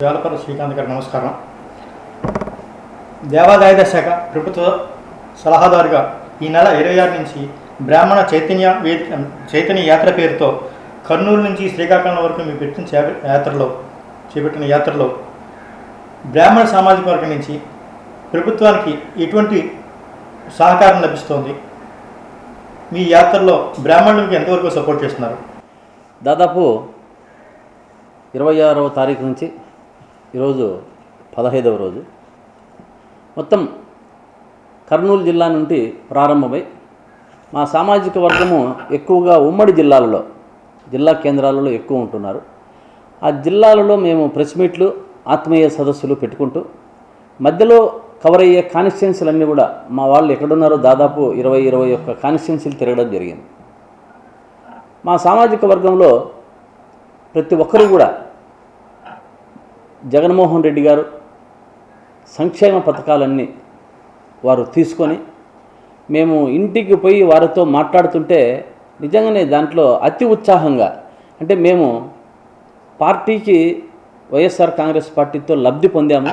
జాలపర శ్రీకాంత్ గారు నమస్కారం. దేవాదాయ శాఖ ప్రభుత్వ సలహాదారుగా ఈ నెల ఇరవై ఆరు నుంచి బ్రాహ్మణ చైతన్య వేదిక చైతన్య యాత్ర పేరుతో కర్నూలు నుంచి శ్రీకాకుళం వరకు మేము పెట్టిన చే- యాత్రలో చేపట్టిన యాత్రలో బ్రాహ్మణ సామాజిక వర్గం నుంచి ప్రభుత్వానికి ఎటువంటి సహకారం లభిస్తోంది. మీ యాత్రలో బ్రాహ్మణులకు ఎంతవరకు సపోర్ట్ చేస్తున్నారు? దాదాపు ఇరవై ఆరవ తారీఖు నుంచి ఈరోజు పదహైదవ రోజు. మొత్తం కర్నూలు జిల్లా నుండి ప్రారంభమై మా సామాజిక వర్గము ఎక్కువగా ఉమ్మడి జిల్లాలలో జిల్లా కేంద్రాలలో ఎక్కువ ఉంటున్నారు. ఆ జిల్లాలలో మేము ప్రెస్ మీట్లు ఆత్మీయ సదస్సులు పెట్టుకుంటూ మధ్యలో కవర్ అయ్యే కాన్స్టిట్యున్సీలన్నీ కూడా మా వాళ్ళు ఎక్కడున్నారో దాదాపు ఇరవై ఇరవై ఒక్క కాన్స్టిట్యున్సీలు తిరగడం జరిగింది. మా సామాజిక వర్గంలో ప్రతి ఒక్కరూ కూడా జగన్మోహన్ రెడ్డి గారు సంక్షేమ పథకాలన్నీ వారు తీసుకొని మేము ఇంటికి పోయి వారితో మాట్లాడుతుంటే నిజంగానే దాంట్లో అతి ఉత్సాహంగా అంటే మేము పార్టీకి వైఎస్ఆర్ కాంగ్రెస్ పార్టీతో లబ్ధి పొందాము.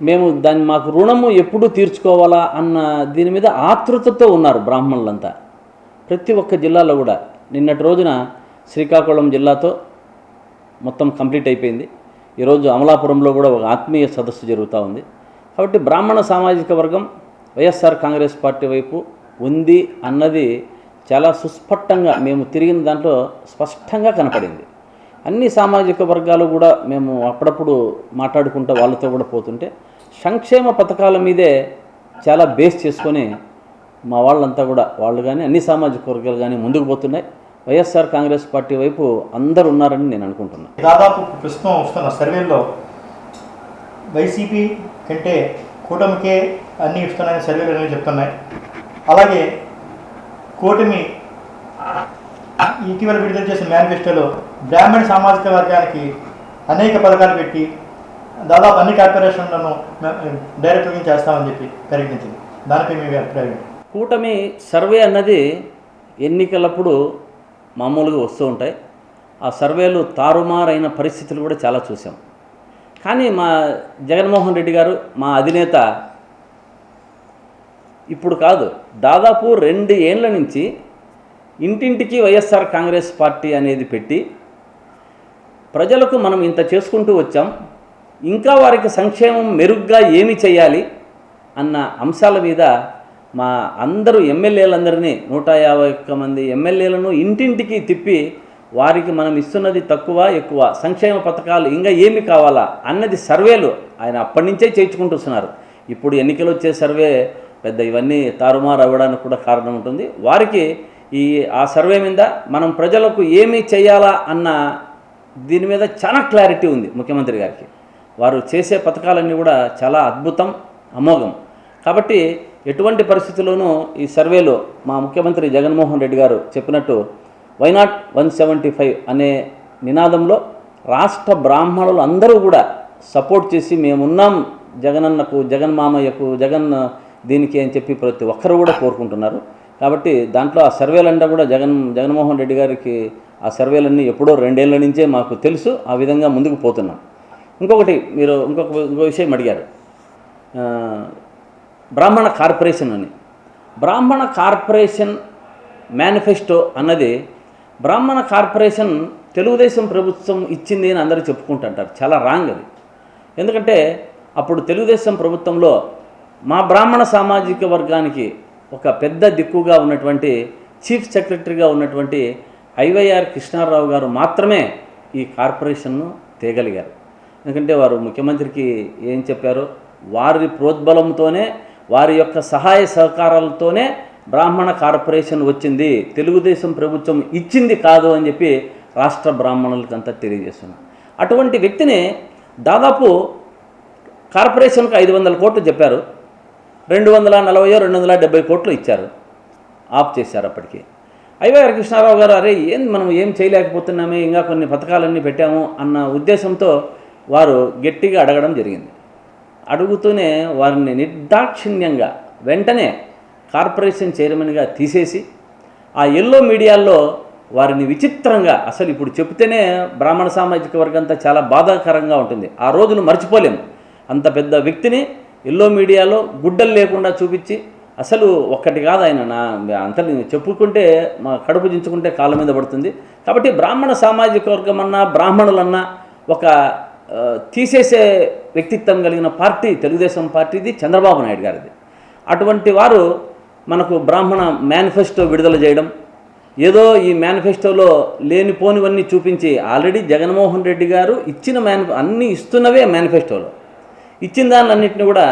మేము దాన్ని మాకు రుణము ఎప్పుడు తీర్చుకోవాలా అన్న దీని మీద ఆతృతతో ఉన్నారు బ్రాహ్మణులంతా. ప్రతి ఒక్క జిల్లాలో కూడా నిన్నటి రోజున శ్రీకాకుళం జిల్లాతో మొత్తం కంప్లీట్ అయిపోయింది. ఈరోజు అమలాపురంలో కూడా ఒక ఆత్మీయ సదస్సు జరుగుతూ ఉంది. కాబట్టి బ్రాహ్మణ సామాజిక వర్గం వైఎస్ఆర్ కాంగ్రెస్ పార్టీ వైపు ఉంది అన్నది చాలా సుస్పష్టంగా మేము తిరిగిన దాంట్లో స్పష్టంగా కనపడింది. అన్ని సామాజిక వర్గాలు కూడా మేము అప్పుడప్పుడు మాట్లాడుకుంటూ వాళ్ళతో కూడా పోతుంటే సంక్షేమ పథకాల మీదే చాలా బేస్ చేసుకొని మా వాళ్ళంతా కూడా వాళ్ళు కానీ అన్ని సామాజిక వర్గాలు కానీ ముందుకు పోతున్నాయి. వైఎస్ఆర్ కాంగ్రెస్ పార్టీ వైపు అందరు ఉన్నారని నేను అనుకుంటున్నాను దాదాపు ప్రస్తుతం వస్తున్న సర్వేల్లో వైసీపీ కంటే కూటమికే అన్ని ఇస్తున్నాయని సర్వేలు అనేవి చెప్తున్నాయి. అలాగే కూటమి ఇటీవల విడుదల చేసిన మేనిఫెస్టోలో బ్రాహ్మణ సామాజిక వర్గానికి అనేక పథకాలు పెట్టి దాదాపు అన్ని కార్పొరేషన్లను డైరెక్ట్గా చేస్తామని చెప్పి ప్రకటించింది. దానిపై మీ అభిప్రాయం కూటమి సర్వే అన్నది ఎన్నికలప్పుడు మామూలుగా వస్తూ ఉంటాయి. ఆ సర్వేలు తారుమారైన పరిస్థితులు కూడా చాలా చూసాం. కానీ మా జగన్మోహన్ రెడ్డి గారు మా అధినేత ఇప్పుడు కాదు దాదాపు రెండు ఏండ్ల నుంచి ఇంటింటికి వైఎస్ఆర్ కాంగ్రెస్ పార్టీ అనేది పెట్టి ప్రజలకు మనం ఇంత చేసుకుంటూ వచ్చాం. ఇంకా వారికి సంక్షేమం మెరుగ్గా ఏమి చేయాలి అన్న అంశాల మీద మా అందరూ ఎమ్మెల్యేలందరినీ నూట యాభై ఒక్క మంది ఎమ్మెల్యేలను ఇంటింటికి తిప్పి వారికి మనం ఇస్తున్నది తక్కువ ఎక్కువ సంక్షేమ పథకాలు ఇంకా ఏమి కావాలా అన్నది సర్వేలు ఆయన అప్పటి నుంచే చేయించుకుంటూ వస్తున్నారు ఇప్పుడు ఎన్నికలు వచ్చే సర్వే పెద్ద ఇవన్నీ తారుమారు అవ్వడానికి కూడా కారణం ఉంటుంది. వారికి ఈ ఆ సర్వే మీద మనం ప్రజలకు ఏమి చేయాలా అన్న దీని మీద చాలా క్లారిటీ ఉంది ముఖ్యమంత్రి గారికి. వారు చేసే పథకాలన్నీ కూడా చాలా అద్భుతం అమోఘం. కాబట్టి ఎటువంటి పరిస్థితుల్లోనూ ఈ సర్వేలో మా ముఖ్యమంత్రి జగన్మోహన్ రెడ్డి గారు చెప్పినట్టు వైనాట్ వన్ సెవెంటీ ఫైవ్ అనే నినాదంలో రాష్ట్ర బ్రాహ్మణులు అందరూ కూడా సపోర్ట్ చేసి మేమున్నాం జగనన్నకు జగన్ మామయ్యకు జగన్ దీనికి అని చెప్పి ప్రతి ఒక్కరు కూడా కోరుకుంటున్నారు. కాబట్టి దాంట్లో ఆ సర్వేలంతా కూడా జగన్ జగన్మోహన్ రెడ్డి గారికి ఆ సర్వేలన్నీ ఎప్పుడో రెండేళ్ళ నుంచే మాకు తెలుసు. ఆ విధంగా ముందుకు పోతున్నాం. ఇంకొకటి మీరు ఇంకొక ఇంకో విషయం అడిగారు. బ్రాహ్మణ కార్పొరేషన్ అని. బ్రాహ్మణ కార్పొరేషన్ మేనిఫెస్టో అన్నది బ్రాహ్మణ కార్పొరేషన్ తెలుగుదేశం ప్రభుత్వం ఇచ్చింది అని అందరూ చెప్పుకుంటుంటారు. చాలా రాంగ్ అది. ఎందుకంటే అప్పుడు తెలుగుదేశం ప్రభుత్వంలో మా బ్రాహ్మణ సామాజిక వర్గానికి ఒక పెద్ద దిక్కుగా ఉన్నటువంటి చీఫ్ సెక్రటరీగా ఉన్నటువంటి ఐవైఆర్ కృష్ణారావు గారు మాత్రమే ఈ కార్పొరేషన్ను తేగలిగారు. ఎందుకంటే వారు ముఖ్యమంత్రికి ఏం చెప్పారో వారి ప్రోద్బలంతోనే వారి యొక్క సహాయ సహకారాలతోనే బ్రాహ్మణ కార్పొరేషన్ వచ్చింది తెలుగుదేశం ప్రభుత్వం ఇచ్చింది కాదు అని చెప్పి రాష్ట్ర బ్రాహ్మణులకంతా తెలియజేస్తున్నారు. అటువంటి వ్యక్తిని దాదాపు కార్పొరేషన్కు ఐదు వందల కోట్లు చెప్పారు రెండు వందల నలభై రెండు వందల డెబ్బై కోట్లు ఇచ్చారు ఆఫ్ చేశారు అప్పటికి. ఐవైఆర్ కృష్ణారావు గారు అరే ఏం మనం ఏం చేయలేకపోతున్నామే ఇంకా కొన్ని పథకాలన్నీ పెట్టాము అన్న ఉద్దేశంతో వారు గట్టిగా అడగడం జరిగింది. అడుగుతూనే వారిని నిర్దాక్షిణ్యంగా వెంటనే కార్పొరేషన్ చైర్మన్గా తీసేసి ఆ ఎల్లో మీడియాల్లో వారిని విచిత్రంగా అసలు ఇప్పుడు చెప్తేనే బ్రాహ్మణ సామాజిక వర్గంతా చాలా బాధాకరంగా ఉంటుంది. ఆ రోజును మర్చిపోలేము అంత పెద్ద వ్యక్తిని ఎల్లో మీడియాలో గుడ్డలు లేకుండా చూపించి అసలు ఒక్కటి కాదు ఆయన నా అంత చెప్పుకుంటే మా కడుపు దించుకుంటే కాళ్ళ మీద పడుతుంది. కాబట్టి బ్రాహ్మణ సామాజిక వర్గం అన్నా బ్రాహ్మణులన్నా ఒక తీసేసే వ్యక్తిత్వం కలిగిన పార్టీ తెలుగుదేశం పార్టీది చంద్రబాబు నాయుడు గారిది. అటువంటి వారు మనకు బ్రాహ్మణ మేనిఫెస్టో విడుదల చేయడం ఏదో ఈ మేనిఫెస్టోలో లేనిపోనివన్నీ చూపించి ఆల్రెడీ జగన్మోహన్ రెడ్డి గారు ఇచ్చిన మేని అన్నీ ఇస్తున్నవే మేనిఫెస్టోలో. ఇచ్చిన దానిలన్నింటినీ కూడా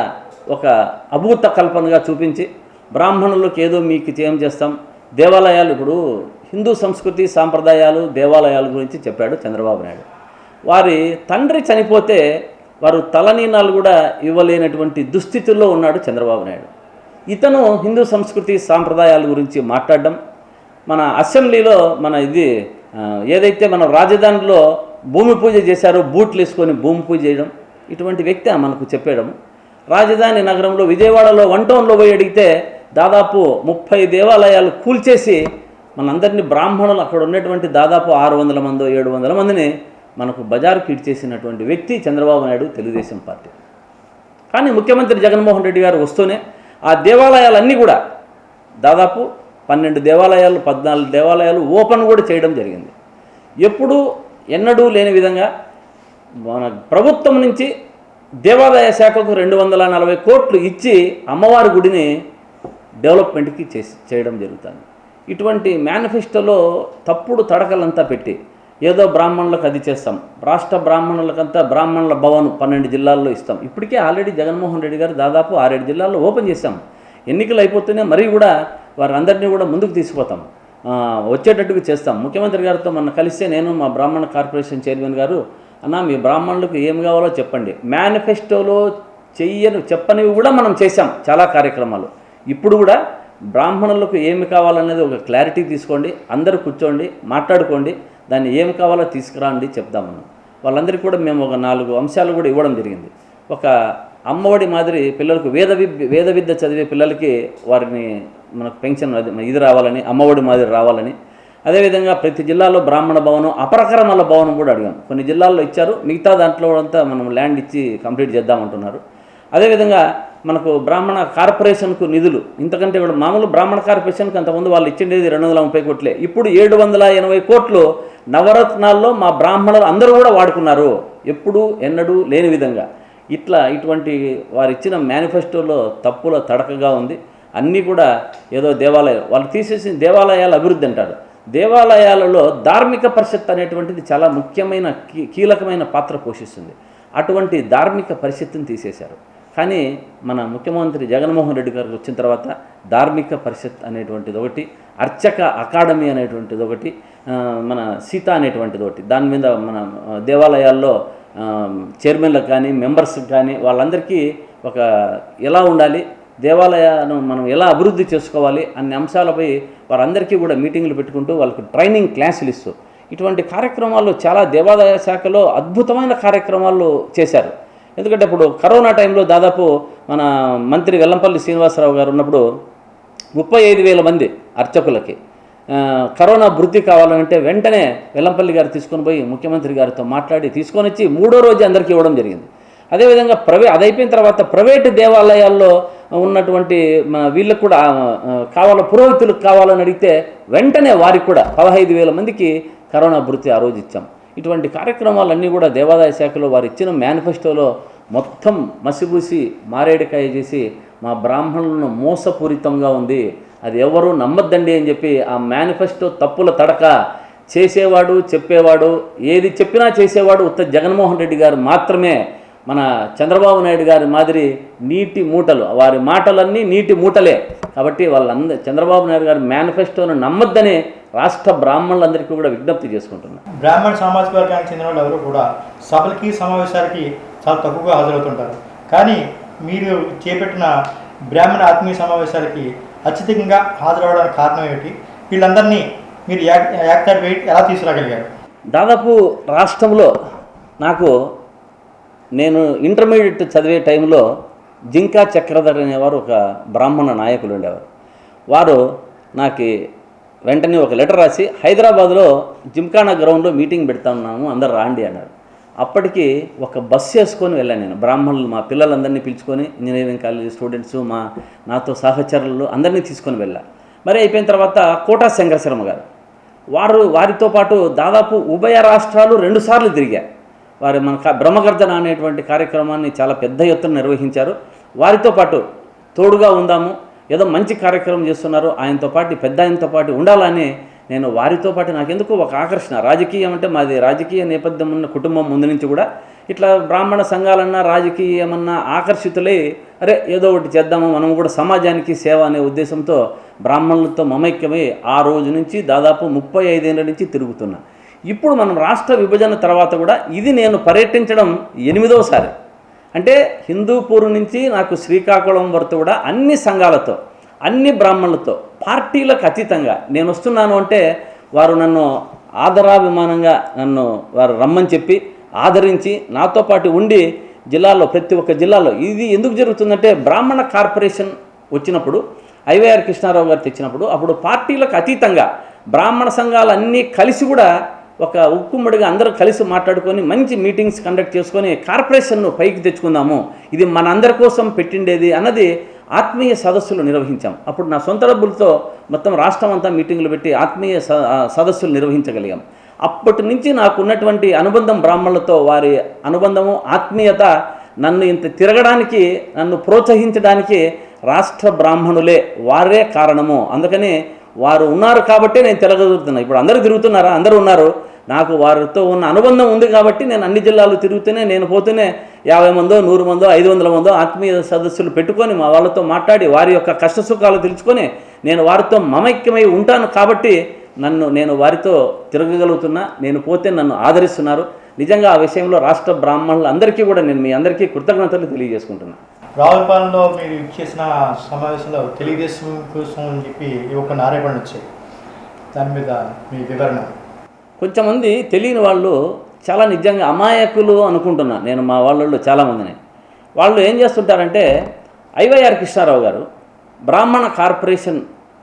ఒక అభూత కల్పనగా చూపించి బ్రాహ్మణులకు ఏదో మీకు ఏం చేస్తాం. దేవాలయాలు ఇప్పుడు హిందూ సంస్కృతి సాంప్రదాయాలు దేవాలయాల గురించి చెప్పాడు చంద్రబాబు నాయుడు. వారి తండ్రి చనిపోతే వారు తలనీనాలు కూడా ఇవ్వలేనటువంటి దుస్థితుల్లో ఉన్నాడు చంద్రబాబు నాయుడు. ఇతను హిందూ సంస్కృతి సాంప్రదాయాల గురించి మాట్లాడడం మన అసెంబ్లీలో మన ఇది ఏదైతే మన రాజధానిలో భూమి పూజ చేశారో బూట్లు వేసుకొని భూమి పూజ చేయడం ఇటువంటి వ్యక్తి మనకు చెప్పేయడం. రాజధాని నగరంలో విజయవాడలో వన్ టౌన్లో పోయి అడిగితే దాదాపు ముప్పై దేవాలయాలు కూల్చేసి మనందరినీ బ్రాహ్మణులు అక్కడ ఉన్నటువంటి దాదాపు ఆరు వందల మందో ఏడు వందల మందిని మనకు బజారుకి ఇడ్చేసినటువంటి వ్యక్తి చంద్రబాబు నాయుడు తెలుగుదేశం పార్టీ. కానీ ముఖ్యమంత్రి జగన్మోహన్ రెడ్డి గారు వస్తూనే ఆ దేవాలయాలన్నీ కూడా దాదాపు పన్నెండు దేవాలయాలు పద్నాలుగు దేవాలయాలు ఓపెన్ కూడా చేయడం జరిగింది. ఎప్పుడూ ఎన్నడూ లేని విధంగా మన ప్రభుత్వం నుంచి దేవాదాయ శాఖకు రెండు వందల నలభై కోట్లు ఇచ్చి అమ్మవారి గుడిని డెవలప్మెంట్కి చేసి చేయడం జరుగుతుంది. ఇటువంటి మేనిఫెస్టోలో తప్పుడు తడకలంతా పెట్టి ఏదో బ్రాహ్మణులకు అది చేస్తాం. రాష్ట్ర బ్రాహ్మణులకంతా బ్రాహ్మణుల భవన్ పన్నెండు జిల్లాల్లో ఇస్తాం. ఇప్పటికే ఆల్రెడీ జగన్మోహన్ రెడ్డి గారు దాదాపు ఆరేడు జిల్లాల్లో ఓపెన్ చేశాం. ఎన్నికలు అయిపోతూనే మరీ కూడా వారందరినీ కూడా ముందుకు తీసుకుపోతాం. వచ్చేటట్టుగా చేస్తాం. ముఖ్యమంత్రి గారితో మొన్న కలిస్తే నేను మా బ్రాహ్మణ కార్పొరేషన్ చైర్మన్ గారు అన్న మీ బ్రాహ్మణులకు ఏం కావాలో చెప్పండి. మేనిఫెస్టోలో చెయ్యను చెప్పనివి కూడా మనం చేశాం చాలా కార్యక్రమాలు. ఇప్పుడు కూడా బ్రాహ్మణులకు ఏమి కావాలనేది ఒక క్లారిటీ తీసుకోండి. అందరూ కూర్చోండి మాట్లాడుకోండి. దాన్ని ఏం కావాలో తీసుకురండి చెప్దామన్నాం వాళ్ళందరికీ కూడా మేము ఒక నాలుగు అంశాలు కూడా ఇవ్వడం జరిగింది. ఒక అమ్మఒడి మాదిరి పిల్లలకు వేద వేద విద్య చదివే పిల్లలకి వారిని మనకు పెన్షన్ అది ఇది రావాలని అమ్మఒడి మాదిరి రావాలని. అదేవిధంగా ప్రతి జిల్లాలో బ్రాహ్మణ భవనం అపరకరమల భవనం కూడా అడిగాం. కొన్ని జిల్లాల్లో ఇచ్చారు మిగతా దాంట్లో అంతా మనం ల్యాండ్ ఇచ్చి కంప్లీట్ చేద్దామంటున్నారు అదేవిధంగా మనకు బ్రాహ్మణ కార్పొరేషన్కు నిధులు. ఇంతకంటే ఇప్పుడు మామూలు బ్రాహ్మణ కార్పొరేషన్కి అంతకుముందు వాళ్ళు ఇచ్చిండేది రెండు వందల ముప్పై కోట్లే. ఇప్పుడు ఏడు వందల ఎనభై కోట్లు నవరత్నాల్లో మా బ్రాహ్మణులు అందరూ కూడా వాడుకున్నారు. ఎప్పుడు ఎన్నడూ లేని విధంగా. ఇట్లా ఇటువంటి వారు ఇచ్చిన మేనిఫెస్టోలో తప్పుల తడకగా ఉంది. అన్నీ కూడా ఏదో దేవాలయం వాళ్ళు తీసేసిన దేవాలయాల అభివృద్ధి అంటారు. దేవాలయాలలో ధార్మిక పరిషత్ అనేటువంటిది చాలా ముఖ్యమైన కీ కీలకమైన పాత్ర పోషిస్తుంది. అటువంటి ధార్మిక పరిషత్తుని తీసేశారు. కానీ మన ముఖ్యమంత్రి జగన్మోహన్ రెడ్డి గారు వచ్చిన తర్వాత ధార్మిక పరిషత్ అనేటువంటిది ఒకటి అర్చక అకాడమీ అనేటువంటిది ఒకటి మన సీత అనేటువంటిది ఒకటి. దాని మీద మన దేవాలయాల్లో చైర్మన్లకు కానీ మెంబర్స్కి కానీ వాళ్ళందరికీ ఒక ఎలా ఉండాలి దేవాలయాలను మనం ఎలా అభివృద్ధి చేసుకోవాలి అన్ని అంశాలపై వారందరికీ కూడా మీటింగ్లు పెట్టుకుంటూ వాళ్ళకి ట్రైనింగ్ క్లాసులు ఇస్తూ. ఇటువంటి కార్యక్రమాలు చాలా దేవాదాయ శాఖలో అద్భుతమైన కార్యక్రమాలు చేశారు. ఎందుకంటే ఇప్పుడు కరోనా టైంలో దాదాపు మన మంత్రి వెల్లంపల్లి శ్రీనివాసరావు గారు ఉన్నప్పుడు ముప్పై ఐదు వేల మంది అర్చకులకి కరోనా వృద్ధి కావాలంటే వెంటనే వెల్లంపల్లి గారు తీసుకొని పోయి ముఖ్యమంత్రి గారితో మాట్లాడి తీసుకొని వచ్చి మూడో రోజు అందరికీ ఇవ్వడం జరిగింది. అదేవిధంగా ప్రవే అది అయిపోయిన తర్వాత ప్రైవేటు దేవాలయాల్లో ఉన్నటువంటి వీళ్ళకు కూడా కావాలో కావాల పురోహితులకు కావాలని అడిగితే వెంటనే వారికి కూడా పదహైదు వేల మందికి కరోనా వృత్తి ఆ రోజు ఇచ్చాం. ఇటువంటి కార్యక్రమాలన్నీ కూడా దేవాదాయ శాఖలో వారు ఇచ్చిన మేనిఫెస్టోలో మొత్తం మసిబూసి మారేడికాయ చేసి మా బ్రాహ్మణులను మోసపూరితంగా ఉంది. అది ఎవరు నమ్మద్దండి అని చెప్పి ఆ మేనిఫెస్టో తప్పుల తడక చేసేవాడు చెప్పేవాడు ఏది చెప్పినా చేసేవాడు ఉత్త జగన్మోహన్ రెడ్డి గారు మాత్రమే మన చంద్రబాబు నాయుడు గారి మాదిరి నీటి మూటలు వారి మాటలన్నీ నీటి మూటలే. కాబట్టి వాళ్ళంద చంద్రబాబు నాయుడు గారి మేనిఫెస్టోను నమ్మద్దని రాష్ట్ర బ్రాహ్మణులందరికీ కూడా విజ్ఞప్తి చేసుకుంటున్నాను బ్రాహ్మణ సామాజిక వర్గానికి చెందిన వాళ్ళు ఎవరు కూడా సభలకి సమావేశాలకి చాలా తక్కువగా హాజరవుతుంటారు. కానీ మీరు చేపట్టిన బ్రాహ్మణ ఆత్మీయ సమావేశాలకి అత్యధికంగా హాజరవడానికి కారణం ఏమిటి? వీళ్ళందరినీ మీరు యాక్ యాక్టర్ వెయిట్ ఎలా తీసుకురాగలిగారు? దాదాపు రాష్ట్రంలో నాకు నేను ఇంటర్మీడియట్ చదివే టైంలో జింకా చక్రధర్ అనేవారు ఒక బ్రాహ్మణ నాయకులు ఉండేవారు. వారు నాకు వెంటనే ఒక లెటర్ రాసి హైదరాబాద్లో జిమ్ఖానా గ్రౌండ్లో మీటింగ్ పెడతా ఉన్నాము అందరు రాండి అన్నారు. అప్పటికి ఒక బస్సు వేసుకొని వెళ్ళాను నేను. బ్రాహ్మణులు మా పిల్లలందరినీ పిలుచుకొని ఇంజనీరింగ్ కాలేజ్ స్టూడెంట్స్ మా నాతో సహచరులు అందరినీ తీసుకొని వెళ్ళా. మరి అయిపోయిన తర్వాత కోటా శంకరశర్మ గారు. వారు వారితో పాటు దాదాపు ఉభయ రాష్ట్రాలు రెండుసార్లు తిరిగారు వారు మన బ్రహ్మగర్జన అనేటువంటి కార్యక్రమాన్ని చాలా పెద్ద ఎత్తున నిర్వహించారు. వారితో పాటు తోడుగా ఉందాము. ఏదో మంచి కార్యక్రమం చేస్తున్నారు. ఆయనతో పాటు పెద్ద ఆయనతో పాటు ఉండాలని నేను వారితో పాటు నాకెందుకు ఒక ఆకర్షణ? రాజకీయం అంటే మాది రాజకీయ నేపథ్యం ఉన్న కుటుంబం ముందు నుంచి కూడా ఇట్లా బ్రాహ్మణ సంఘాలన్నా రాజకీయమన్నా ఆకర్షితులై అరే ఏదో ఒకటి చేద్దాము. మనం కూడా సమాజానికి సేవ అనే ఉద్దేశంతో బ్రాహ్మణులతో మమైక్యమై ఆ రోజు నుంచి దాదాపు ముప్పై ఐదేళ్ళ నుంచి తిరుగుతున్నా. ఇప్పుడు మనం రాష్ట్ర విభజన తర్వాత కూడా ఇది నేను పర్యటించడం ఎనిమిదవసారి. అంటే హిందూపూర్ నుంచి నాకు శ్రీకాకుళం వరకు కూడా అన్ని సంఘాలతో అన్ని బ్రాహ్మణులతో పార్టీలకు అతీతంగా నేను వస్తున్నాను అంటే వారు నన్ను ఆదరాభిమానంగా నన్ను వారు రమ్మని చెప్పి ఆదరించి నాతో పాటు ఉండి జిల్లాలో ప్రతి ఒక్క జిల్లాలో ఇది ఎందుకు జరుగుతుందంటే బ్రాహ్మణ కార్పొరేషన్ వచ్చినప్పుడు ఐవైఆర్ కృష్ణారావు గారు తెచ్చినప్పుడు అప్పుడు పార్టీలకు అతీతంగా బ్రాహ్మణ సంఘాలు అన్నీ కలిసి కూడా ఒక ఉక్కుమ్మడిగా అందరూ కలిసి మాట్లాడుకొని మంచి మీటింగ్స్ కండక్ట్ చేసుకొని కార్పొరేషన్ను పైకి తెచ్చుకుందాము. ఇది మనందరి కోసం పెట్టిండేది అన్నది ఆత్మీయ సదస్సులు నిర్వహించాం. అప్పుడు నా సొంత డబ్బులతో మొత్తం రాష్ట్రం అంతా మీటింగులు పెట్టి ఆత్మీయ సదస్సులు నిర్వహించగలిగాం. అప్పటి నుంచి నాకు ఉన్నటువంటి అనుబంధం బ్రాహ్మణులతో వారి అనుబంధము ఆత్మీయత నన్ను ఇంత తిరగడానికి నన్ను ప్రోత్సహించడానికి రాష్ట్ర బ్రాహ్మణులే వారే కారణము. అందుకని వారు ఉన్నారు కాబట్టే నేను తిరగలుగుతున్నా ఇప్పుడు అందరూ తిరుగుతున్నారా? అందరూ ఉన్నారు. నాకు వారితో ఉన్న అనుబంధం ఉంది కాబట్టి నేను అన్ని జిల్లాలు తిరుగుతూనే నేను పోతూనే యాభై మందో నూరు మందో ఐదు వందల మందో ఆత్మీయ సదస్సులు పెట్టుకొని మా వాళ్ళతో మాట్లాడి వారి యొక్క కష్ట సుఖాలు తెలుసుకొని నేను వారితో మమైక్యమై ఉంటాను కాబట్టి నన్ను నేను వారితో తిరగగలుగుతున్నా. నేను పోతే నన్ను ఆదరిస్తున్నారు. నిజంగా ఆ విషయంలో రాష్ట్ర బ్రాహ్మణులందరికీ కూడా నేను మీ అందరికీ కృతజ్ఞతలు తెలియజేసుకుంటున్నాను రావులపాలెంలో మీరు ఇచ్చేసిన సమావేశంలో తెలుగుదేశం కోసం అని చెప్పి ఒక నారేపడి వచ్చాయి. దాని మీద మీ వివరణ. కొంతమంది తెలియని వాళ్ళు చాలా నిజంగా అమాయకులు అనుకుంటున్నా నేను మా వాళ్ళలో చాలామందిని. వాళ్ళు ఏం చేస్తుంటారంటే ఐవైఆర్ కృష్ణారావు గారు బ్రాహ్మణ కార్పొరేషన్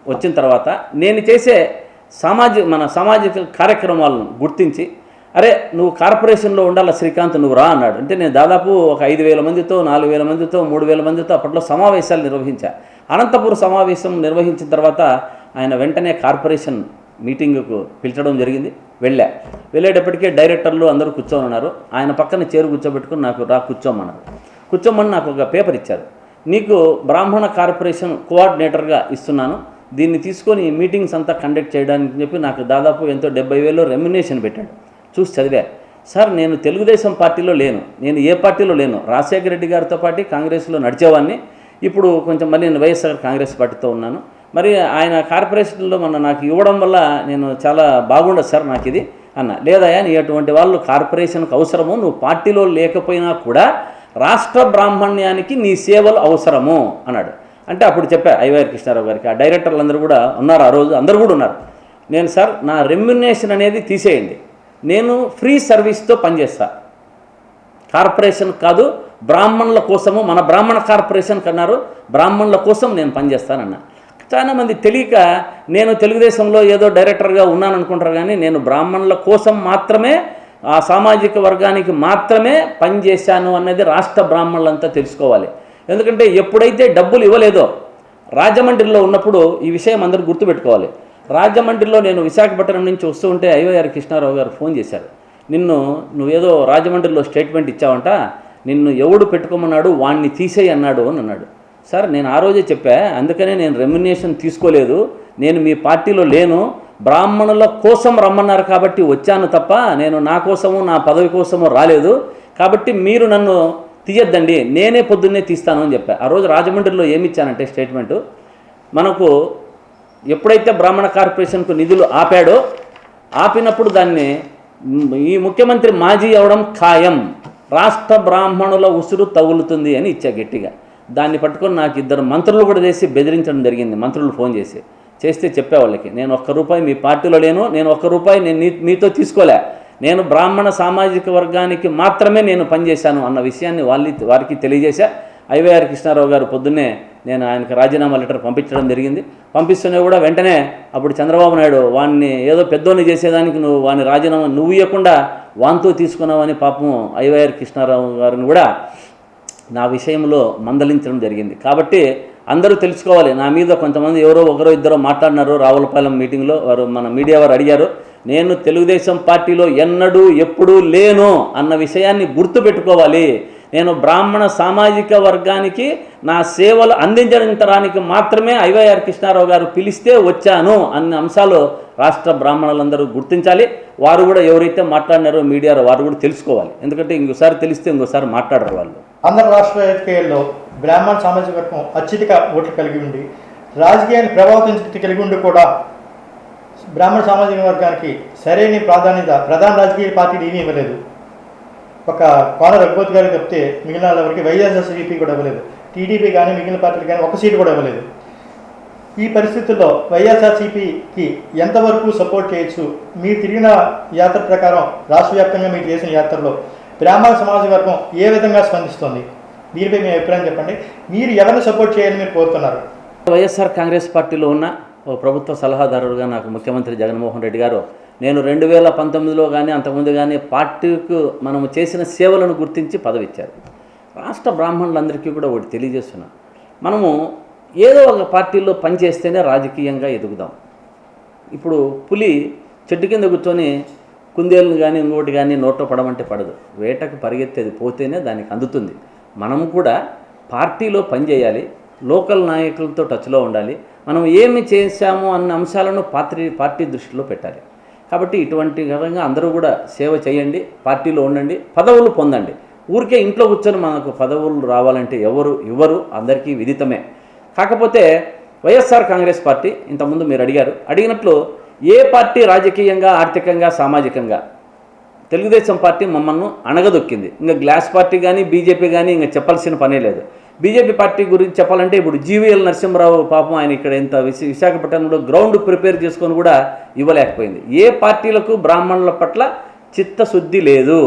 వచ్చిన తర్వాత నేను చేసే సామాజిక మన సామాజిక కార్యక్రమాలను గుర్తించి అరే నువ్వు కార్పొరేషన్లో ఉండాల శ్రీకాంత్? నువ్వు రా అన్నాడు. అంటే నేను దాదాపు ఒక ఐదు వేల మందితో నాలుగు వేల మందితో మూడు వేల మందితో అప్పట్లో సమావేశాలు నిర్వహించా. అనంతపురం సమావేశం నిర్వహించిన తర్వాత ఆయన వెంటనే కార్పొరేషన్ మీటింగ్కు పిలిచడం జరిగింది. వెళ్ళా. వెళ్ళేటప్పటికే డైరెక్టర్లు అందరూ కూర్చొని ఉన్నారు. ఆయన పక్కన చేరు కూర్చోబెట్టుకుని నాకు రా కూర్చోమన్నారు. కూర్చోమని నాకు ఒక పేపర్ ఇచ్చారు. నీకు బ్రాహ్మణ కార్పొరేషన్ కోఆర్డినేటర్గా ఇస్తున్నాను. దీన్ని తీసుకొని మీటింగ్స్ అంతా కండక్ట్ చేయడానికి చెప్పి నాకు దాదాపు ఎంతో డెబ్బై వేలు రెమ్యునేషన్ పెట్టాడు. చూసి చదివా. సార్ నేను తెలుగుదేశం పార్టీలో లేను. నేను ఏ పార్టీలో లేను. రాజశేఖర రెడ్డి గారితో పాటు కాంగ్రెస్లో నడిచేవాడిని. ఇప్పుడు కొంచెం మళ్ళీ నేను వైఎస్ఆర్ కాంగ్రెస్ పార్టీతో ఉన్నాను. మరి ఆయన కార్పొరేషన్లో మన నాకు ఇవ్వడం వల్ల నేను చాలా బాగుండదు సార్ నాకు ఇది అన్న. లేదయ్యా నీ అటువంటి వాళ్ళు కార్పొరేషన్కి అవసరము నువ్వు పార్టీలో లేకపోయినా కూడా రాష్ట్ర బ్రాహ్మణ్యానికి నీ సేవలు అవసరము అన్నాడు. అంటే అప్పుడు చెప్పా ఐవైఆర్ కృష్ణారావు గారికి. ఆ డైరెక్టర్లు అందరూ కూడా ఉన్నారు ఆ రోజు. అందరూ కూడా ఉన్నారు. నేను సార్ నా రెమ్యునేషన్ అనేది తీసేయండి. నేను ఫ్రీ సర్వీస్తో పనిచేస్తా. కార్పొరేషన్ కాదు బ్రాహ్మణుల కోసము మన బ్రాహ్మణ కార్పొరేషన్ కన్నారు బ్రాహ్మణుల కోసం నేను పనిచేస్తానన్నా. చాలామంది తెలియక నేను తెలుగుదేశంలో ఏదో డైరెక్టర్గా ఉన్నాను అనుకుంటారు కానీ నేను బ్రాహ్మణుల కోసం మాత్రమే ఆ సామాజిక వర్గానికి మాత్రమే పనిచేశాను అన్నది రాష్ట్ర బ్రాహ్మణులంతా తెలుసుకోవాలి. ఎందుకంటే ఎప్పుడైతే డబ్బులు ఇవ్వలేదో రాజమండ్రిలో ఉన్నప్పుడు ఈ విషయం అందరూ గుర్తుపెట్టుకోవాలి. రాజమండ్రిలో నేను విశాఖపట్నం నుంచి వస్తూ ఉంటే ఐవైఆర్ కృష్ణారావు గారు ఫోన్ చేశారు. నిన్ను నువ్వేదో రాజమండ్రిలో స్టేట్మెంట్ ఇచ్చావంట నిన్ను ఎవడు పెట్టుకోమన్నాడు వాణ్ణి తీసేయి అన్నాడు అని అన్నాడు. సార్ నేను ఆ రోజే చెప్పా అందుకనే నేను రెమ్యునేషన్ తీసుకోలేదు నేను మీ పార్టీలో లేను బ్రాహ్మణుల కోసం రమ్మన్నారు కాబట్టి వచ్చాను తప్ప నేను నా కోసము నా పదవి కోసము రాలేదు కాబట్టి మీరు నన్ను తీయద్దండి నేనే పొద్దున్నే తీస్తాను అని చెప్పా. ఆ రోజు రాజమండ్రిలో ఏమి ఇచ్చానంటే స్టేట్మెంటు మనకు ఎప్పుడైతే బ్రాహ్మణ కార్పొరేషన్కు నిధులు ఆపాడో ఆపినప్పుడు దాన్ని ఈ ముఖ్యమంత్రి మాజీ అవడం ఖాయం. రాష్ట్ర బ్రాహ్మణుల ఉసురు తగులుతుంది అని ఇచ్చా గట్టిగా. దాన్ని పట్టుకొని నాకు ఇద్దరు మంత్రులు కూడా చేసి బెదిరించడం జరిగింది మంత్రులు ఫోన్ చేసి. చేస్తే చెప్పే వాళ్ళకి నేను ఒక్క రూపాయి మీ పార్టీలో లేను నేను ఒక్క రూపాయి నేను మీతో తీసుకోలే. నేను బ్రాహ్మణ సామాజిక వర్గానికి మాత్రమే నేను పనిచేశాను అన్న విషయాన్ని వాళ్ళ వారికి తెలియజేశా. ఐవైఆర్ కృష్ణారావు గారు పొద్దున్నే నేను ఆయనకు రాజీనామా లెటర్ పంపించడం జరిగింది. పంపిస్తూనే కూడా వెంటనే అప్పుడు చంద్రబాబు నాయుడు వాడిని ఏదో పెద్దోని చేసేదానికి నువ్వు వాని రాజీనామా నువ్వు ఇవ్వకుండా వాంతో తీసుకున్నావని పాపం ఐవైఆర్ కృష్ణారావు గారిని కూడా నా విషయంలో మందలించడం జరిగింది. కాబట్టి అందరూ తెలుసుకోవాలి. నా మీద కొంతమంది ఎవరో ఒకరో ఇద్దరో మాట్లాడినారు రావులపాలెం మీటింగ్లో వారు మన మీడియా వారు అడిగారు. నేను తెలుగుదేశం పార్టీలో ఎన్నడూ ఎప్పుడూ లేను అన్న విషయాన్ని గుర్తుపెట్టుకోవాలి. నేను బ్రాహ్మణ సామాజిక వర్గానికి నా సేవలు అందించడానికి మాత్రమే ఐవైఆర్ కృష్ణారావు గారు పిలిస్తే వచ్చాను అన్న అంశాలు రాష్ట్ర బ్రాహ్మణులందరూ గుర్తించాలి. వారు కూడా ఎవరైతే మాట్లాడినారో మీడియాలో వారు కూడా తెలుసుకోవాలి. ఎందుకంటే ఇంకోసారి తెలిస్తే ఇంకోసారి మాట్లాడరు వాళ్ళు. ఆంధ్ర రాష్ట్ర రాజకీయాల్లో బ్రాహ్మణ సామాజిక వర్గం అత్యధిక ఓట్లు కలిగి ఉండి రాజకీయాన్ని ప్రభావితం కలిగి ఉండి కూడా బ్రాహ్మణ సామాజిక వర్గానికి సరైన ప్రాధాన్యత ప్రధాన రాజకీయ పార్టీలు ఏమీ ఇవ్వలేదు. ఒక కోన రఘుపతి గారికి తప్పితే మిగిలిన ఎవరికి వైఎస్ఆర్సీపీ కూడా ఇవ్వలేదు. టీడీపీ కానీ మిగిలిన పార్టీలు కానీ ఒక సీటు కూడా ఇవ్వలేదు. ఈ పరిస్థితుల్లో వైఎస్ఆర్సీపీకి ఎంతవరకు సపోర్ట్ చేయొచ్చు? మీరు తిరిగిన యాత్ర ప్రకారం రాష్ట్ర వ్యాప్తంగా మీరు చేసిన యాత్రలో బ్రాహ్మణ సమాజ వర్గం ఏ విధంగా స్పందిస్తుంది? దీనిపై మీ అభిప్రాయం చెప్పండి. మీరు ఎవరిని సపోర్ట్ చేయాలని మీరు కోరుతున్నారు? వైఎస్ఆర్ కాంగ్రెస్ పార్టీలో ఉన్న ప్రభుత్వ సలహాదారుడుగా నాకు ముఖ్యమంత్రి జగన్మోహన్ రెడ్డి గారు నేను రెండు వేల పంతొమ్మిదిలో కానీ అంతకుముందు కానీ పార్టీకు మనము చేసిన సేవలను గుర్తించి పదవి ఇచ్చారు రాష్ట్ర బ్రాహ్మణులందరికీ కూడా ఒకటి తెలియజేస్తున్నా. మనము ఏదో ఒక పార్టీలో పనిచేస్తేనే రాజకీయంగా ఎదుగుదాం. ఇప్పుడు పులి చెట్టు కింద కూర్చొని కుందేలను కానీ ఇంకోటి కానీ నోట్లో పడమంటే పడదు. వేటకు పరిగెత్తేది పోతేనే దానికి అందుతుంది. మనం కూడా పార్టీలో పనిచేయాలి. లోకల్ నాయకులతో టచ్లో ఉండాలి. మనం ఏమి చేశాము అన్న అంశాలను పాత్రి పార్టీ దృష్టిలో పెట్టాలి. కాబట్టి ఇటువంటి విధంగా అందరూ కూడా సేవ చేయండి పార్టీలో ఉండండి పదవులు పొందండి. ఊరికే ఇంట్లో కూర్చొని మనకు పదవులు రావాలంటే ఎవరు? ఇవ్వరు అందరికీ విదితమే. కాకపోతే వైఎస్ఆర్ కాంగ్రెస్ పార్టీ ఇంతకుముందు మీరు అడిగారు అడిగినట్లు ఏ పార్టీ రాజకీయంగా ఆర్థికంగా సామాజికంగా? తెలుగుదేశం పార్టీ మమ్మల్ని అణగదొక్కింది. ఇంకా గ్లాస్ పార్టీ కానీ బీజేపీ కానీ ఇంకా చెప్పాల్సిన పనే లేదు. బీజేపీ పార్టీ గురించి చెప్పాలంటే ఇప్పుడు జీవీఎల్ నరసింహరావు పాపం ఆయన ఇక్కడ ఇంత విశాఖపట్నంలో గ్రౌండ్ ప్రిపేర్ చేసుకొని కూడా ఇవ్వలేకపోయింది. ఏ పార్టీలకు బ్రాహ్మణుల పట్ల చిత్తశుద్ధి లేదు.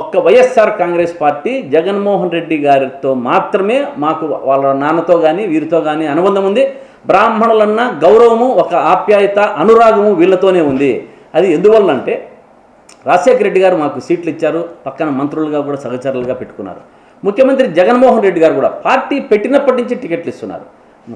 ఒక్క వైఎస్ఆర్ కాంగ్రెస్ పార్టీ జగన్మోహన్ రెడ్డి గారితో మాత్రమే మాకు వాళ్ళ నాన్నతో కానీ వీరితో కానీ అనుబంధం ఉంది. బ్రాహ్మణులన్న గౌరవము ఒక ఆప్యాయత అనురాగము వీళ్ళతోనే ఉంది. అది ఎందువల్ల అంటే రాజశేఖర రెడ్డి గారు మాకు సీట్లు ఇచ్చారు. పక్కన మంత్రులుగా కూడా సహచరులుగా పెట్టుకున్నారు. ముఖ్యమంత్రి జగన్మోహన్ రెడ్డి గారు కూడా పార్టీ పెట్టినప్పటి నుంచి టికెట్లు ఇస్తున్నారు.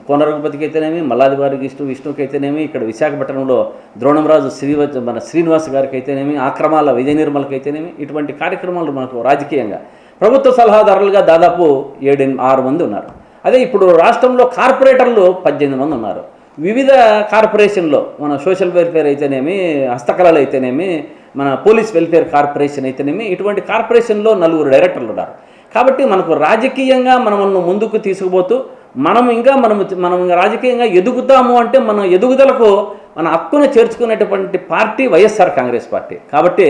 కోనరఘుపతికి అయితేనేమి మల్లాది వారికి విష్ణు విష్ణుకి అయితేనేమి ఇక్కడ విశాఖపట్నంలో ద్రోణంరాజు శ్రీవచ మన శ్రీనివాస్ గారికి అయితేనేమి ఆక్రమాల విజయ నిర్మలకి అయితేనేమి ఇటువంటి కార్యక్రమాలు మనకు రాజకీయంగా. ప్రభుత్వ సలహాదారులుగా దాదాపు ఏడు ఆరు మంది ఉన్నారు. అదే ఇప్పుడు రాష్ట్రంలో కార్పొరేటర్లు పద్దెనిమిది మంది ఉన్నారు. వివిధ కార్పొరేషన్లో మన సోషల్ వెల్ఫేర్ అయితేనేమి హస్తకళలు అయితేనేమి మన పోలీస్ వెల్ఫేర్ కార్పొరేషన్ అయితేనేమి ఇటువంటి కార్పొరేషన్లో నలుగురు డైరెక్టర్లు ఉన్నారు. కాబట్టి మనకు రాజకీయంగా మనల్ని ముందుకు తీసుకుపోతూ మనం ఇంకా మనము మనం రాజకీయంగా ఎదుగుతాము అంటే మన ఎదుగుదలకు మన హక్కును చేర్చుకునేటువంటి పార్టీ వైఎస్ఆర్ కాంగ్రెస్ పార్టీ. కాబట్టి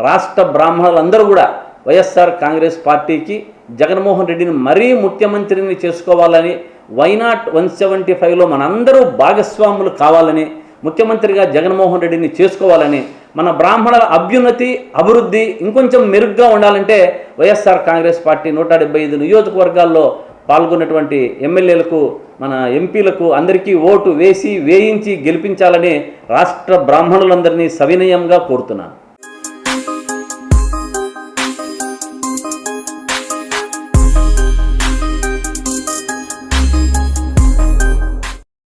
రాష్ట్ర బ్రాహ్మణులందరూ కూడా వైఎస్ఆర్ కాంగ్రెస్ పార్టీకి జగన్మోహన్ రెడ్డిని మరీ ముఖ్యమంత్రిని చేసుకోవాలని వైనాట్ వన్ సెవెంటీ ఫైవ్లో మనందరూ భాగస్వాములు కావాలని ముఖ్యమంత్రిగా జగన్మోహన్ రెడ్డిని చేసుకోవాలని మన బ్రాహ్మణుల అభ్యున్నతి అభివృద్ధి ఇంకొంచెం మెరుగ్గా ఉండాలంటే వైఎస్ఆర్ కాంగ్రెస్ పార్టీ నూట డెబ్బై ఐదు నియోజకవర్గాల్లో పాల్గొన్నటువంటి ఎమ్మెల్యేలకు మన ఎంపీలకు అందరికీ ఓటు వేసి వేయించి గెలిపించాలని రాష్ట్ర బ్రాహ్మణులందరినీ సవినయంగా కోరుతున్నాను.